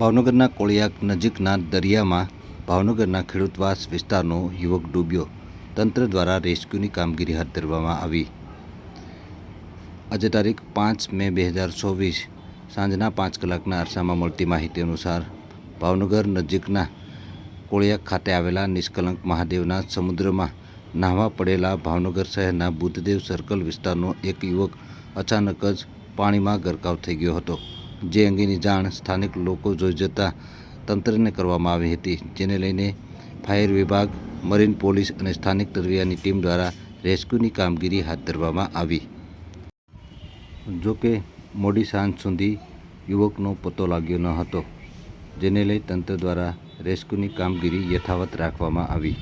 ભાવનગરના કોળિયાક નજીકના દરિયામાં ભાવનગરના ખેડૂતવાસ વિસ્તારનો યુવક ડૂબ્યો. તંત્ર દ્વારા રેસ્ક્યુની કામગીરી હાથ ધરવામાં આવી. આજે તારીખ પાંચ મે બે હજાર ચોવીસ સાંજના પાંચ કલાકના અરસામાં મળતી માહિતી અનુસાર ભાવનગર નજીકના કોળિયાક ખાતે આવેલા નિષ્કલંક મહાદેવના સમુદ્રમાં નાહવા પડેલા ભાવનગર શહેરના બુદ્ધદેવ સર્કલ વિસ્તારનો એક યુવક અચાનક જ પાણીમાં ગરકાવ થઈ ગયો હતો. જે અંગેની જાણ સ્થાનિક લોકો જોઈ જતા તંત્રને કરવામાં આવી હતી, જેને લઈને ફાયર વિભાગ, મરીન પોલીસ અને સ્થાનિક તરવૈયાની ટીમ દ્વારા રેસ્ક્યુની કામગીરી હાથ ધરવામાં આવી. જોકે, મોડી સાંજ સુધી યુવકનો પત્તો લાગ્યો ન હતો, જેને લઈ તંત્ર દ્વારા રેસ્ક્યુની કામગીરી યથાવત રાખવામાં આવી.